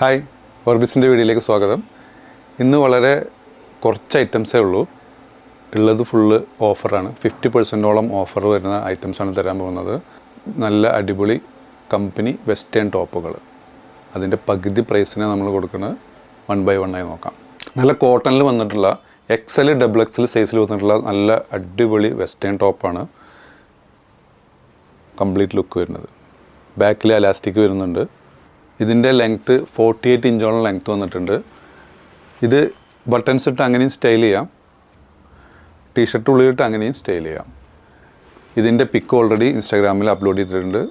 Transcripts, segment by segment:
Hi ഓർബിറ്റ്സിന്റെ വീഡിയോയിലേക്ക് സ്വാഗതം. ഇന്ന് വളരെ കുറച്ച് ഐറ്റംസേ ഉള്ളൂ. ഉള്ളത് ഫുള്ള് ഓഫറാണ്. ഫിഫ്റ്റി പെർസെന്റോളം ഓഫർ വരുന്ന ഐറ്റംസാണ് തരാൻ പോകുന്നത്. നല്ല അടിപൊളി കമ്പനി വെസ്റ്റേൺ ടോപ്പുകൾ. അതിന്റെ പകുതി പ്രൈസിനെ നമ്മൾ കൊടുക്കുന്നത് വൺ ബൈ വൺ ആയി നോക്കാം. നല്ല കോട്ടണിൽ വന്നിട്ടുള്ള എക്സൽ ഡബിൾ എക്സൽ സൈസിൽ വന്നിട്ടുള്ള നല്ല അടിപൊളി വെസ്റ്റേൺ ടോപ്പാണ് കംപ്ലീറ്റ് ലുക്ക് വരുന്നത്. ബാക്കിൽ അലാസ്റ്റിക് വരുന്നുണ്ട്. ഇതിന്റെ ലെങ്ത്ത് ഫോർട്ടി എയ്റ്റ് ഇഞ്ചോളം ലെങ്ത്ത് വന്നിട്ടുണ്ട്. ഇത് ബട്ടൺസ് ഇട്ട് അങ്ങനെയും സ്റ്റൈൽ ചെയ്യാം. ടീഷർട്ട് ഉള്ളിലിട്ട് അങ്ങനെയും സ്റ്റൈൽ ചെയ്യാം. ഇതിന്റെ പിക്ക് ഓൾറെഡി ഇൻസ്റ്റാഗ്രാമിൽ അപ്ലോഡ് ചെയ്തിട്ടുണ്ട്.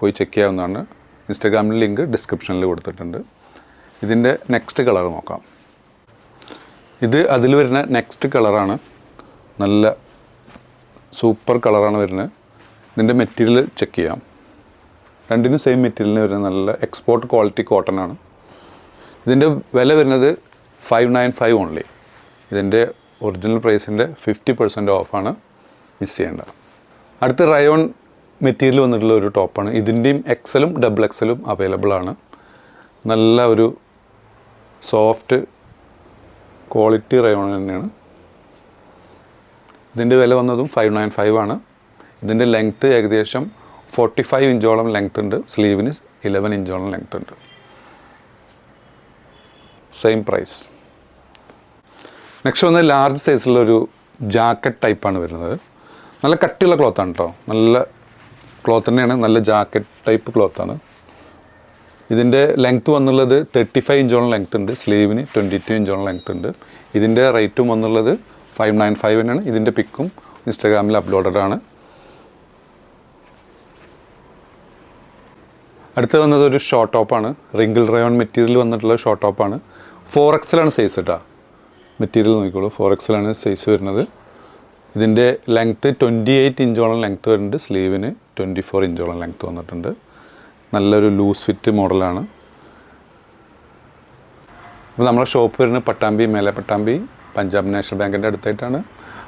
പോയി ചെക്ക് ചെയ്യാവുന്നതാണ്. ഇൻസ്റ്റാഗ്രാമിൽ ലിങ്ക് ഡിസ്ക്രിപ്ഷനിൽ കൊടുത്തിട്ടുണ്ട്. ഇതിന്റെ നെക്സ്റ്റ് കളർ നോക്കാം. ഇത് അതിൽ വരുന്ന നെക്സ്റ്റ് കളറാണ് നല്ല സൂപ്പർ കളറാണ് വരുന്നത്. ഇതിന്റെ മെറ്റീരിയൽ ചെക്ക് ചെയ്യാം. രണ്ടിനും സെയിം മെറ്റീരിയലിന് വരുന്ന നല്ല എക്സ്പോർട്ട് ക്വാളിറ്റി കോട്ടൺ ആണ്. ഇതിന്റെ വില വരുന്നത് ഫൈവ് നയൻ ഫൈവ് ഓൺലി ഇതിന്റെ ഒറിജിനൽ പ്രൈസിന്റെ ഫിഫ്റ്റി പെർസെന്റ് ഓഫാണ് മിസ് ചെയ്യേണ്ട അടുത്ത റയോൺ മെറ്റീരിയൽ വന്നിട്ടുള്ള ഒരു ടോപ്പാണ് ഇതിന്റെയും എക്സലും ഡബിൾ എക്സലും അവൈലബിൾ ആണ്. നല്ല ഒരു സോഫ്റ്റ് ക്വാളിറ്റി റയോൺ തന്നെയാണ്. ഇതിന്റെ വില വന്നതും ഫൈവ് നയൻ ഫൈവ് ആണ്. ഇതിന്റെ ലെങ്ത്ത് ഏകദേശം ഫോർട്ടി ഫൈവ് ഇഞ്ചോളം ലെങ്ത് ഉണ്ട്. സ്ലീവിന് ഇലവൻ ഇഞ്ചോളം ലെങ്ത് ഉണ്ട്. സെയിം പ്രൈസ് നെക്സ്റ്റ് വന്ന് ലാർജ് സൈസിലൊരു ജാക്കറ്റ് ടൈപ്പാണ് വരുന്നത്. നല്ല കട്ടിയുള്ള ക്ലോത്താണ് കേട്ടോ നല്ല ക്ലോത്ത് തന്നെയാണ്. നല്ല ജാക്കറ്റ് ടൈപ്പ് ക്ലോത്താണ് ഇതിന്റെ ലെങ്ത്ത് വന്നുള്ളത് തേർട്ടി ഫൈവ് ഇഞ്ചോളം ലെങ്ത് ഉണ്ട്. സ്ലീവിന് ട്വന്റി ടു ഇഞ്ചോളം ലെങ്ത് ഉണ്ട്. ഇതിന്റെ റേറ്റും വന്നുള്ളത് ഫൈവ് നയൻ ഫൈവ് തന്നെയാണ് ഇതിന്റെ പിക്കും ഇൻസ്റ്റാഗ്രാമിൽ അപ്ലോഡഡ് ആണ്. അടുത്ത് വന്നത് ഒരു ഷോർട്ട് ടോപ്പാണ് റിങ്കിൾ റയോൺ മെറ്റീരിയൽ വന്നിട്ടുള്ള ഷോർട്ട് ടോപ്പാണ് ഫോർ എക്സലാണ് സൈസ് കേട്ടോ മെറ്റീരിയൽ നോക്കിക്കോളൂ. ഫോർ എക്സലാണ് സൈസ് വരുന്നത്. ഇതിന്റെ ലെങ്ത്ത് ട്വന്റി എയ്റ്റ് ഇഞ്ചോളം ലെങ്ത്ത് വരുന്നുണ്ട്. സ്ലീവിന് ട്വന്റി ഫോർ ഇഞ്ചോളം ലെങ്ത്ത് വന്നിട്ടുണ്ട്. നല്ലൊരു ലൂസ് ഫിറ്റ് മോഡലാണ് അപ്പോൾ നമ്മുടെ ഷോപ്പ് വരുന്നത് പട്ടാമ്പി മേലെ പട്ടാമ്പി പഞ്ചാബ് നാഷണൽ ബാങ്കിന്റെ അടുത്തായിട്ടാണ്.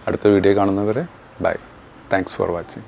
അടുത്ത വീഡിയോ കാണുന്നവരെ ബൈ താങ്ക്സ് ഫോർ വാച്ചിങ്